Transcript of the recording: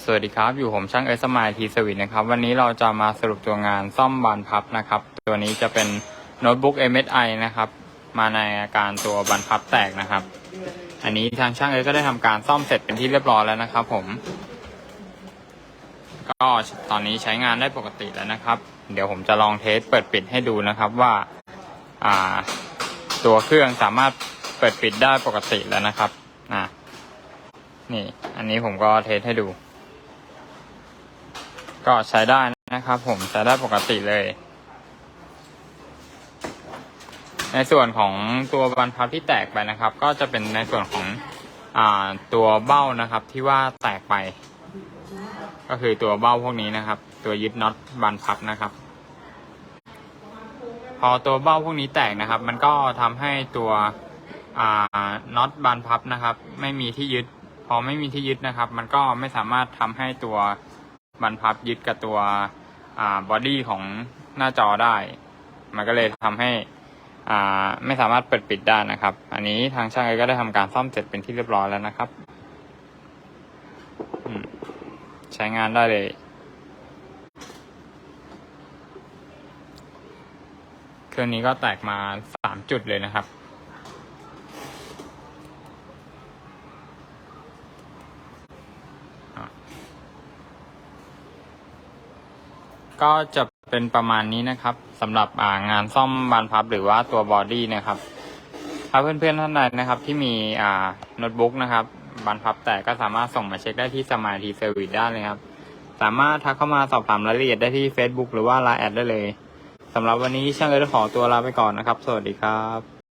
สวัสดีครับ อยู่ผมช่างเอสมายทีสวิตนะครับ วันนี้เราจะมาสรุปตัวงานซ่อมบานพับนะครับ ตัวนี้จะเป็นโน้ตบุ๊ก MSI นะครับ มาในอาการตัวบานพับแตกนะครับ อันนี้ทางช่างเอก็ได้ทำการซ่อมเสร็จเป็นที่เรียบร้อยแล้วนะครับ ผม ก็ตอนนี้ใช้งานได้ปกติแล้วนะครับ เดี๋ยวผมจะลองเทสเปิดปิดให้ดูนะครับว่าอ่า ตัวเครื่องสามารถเปิดปิดได้ปกติแล้วนะครับอ่านี่ อันนี้ผมก็เทสให้ดู ก็ใช้ได้นะครับ ผมใช้ได้ปกติเลย ในส่วนของตัวบรรพับที่แตกไปนะครับ ก็จะเป็นในส่วนของอ่าตัวเบ้านะครับที่ว่าแตกไป ก็คือตัวเบ้าพวกนี้นะครับ ตัวยึดน็อตบานพับนะครับ พอตัวเบ้าพวกนี้แตกนะครับ มันก็ทำให้ตัวอ่าน็อตบานพับนะครับ ไม่มีที่ยึด พอไม่มีที่ยึดนะครับ มันก็ไม่สามารถทำให้ตัว บานพับยึดกับตัวอ่าบอดี้ของหน้าจอได้ มันก็เลยทำให้ไม่สามารถเปิดปิดได้นะครับ อันนี้ทางช่างเอก็ได้ทำการซ่อมเสร็จเป็นที่เรียบร้อยแล้วนะครับ ใช้งานได้เลยเครื่องนี้ก็แตกมาสามจุดเลยนะครับ ก็จะเป็นประมาณนี้นะครับสำหรับางานซ่อมบานพับหรือว่าตัวบอดี้นะครับ ถ้าเพื่อนๆท่านใดนะครับ ที่มีโน้ตบุ๊กนะครับบานพับแตกก็สามารถส่งมาเช็คได้ที่สมาร์ทีเซอร์วิสได้เลยครับ สามารถทักเข้ามาสอบถามรายละเอียดได้ที่ Facebook หรือว่า Line แอดได้เลยสำหรับวันนี้ช่างเอิร์ธขอตัวลาไปก่อนนะครับ สวัสดีครับ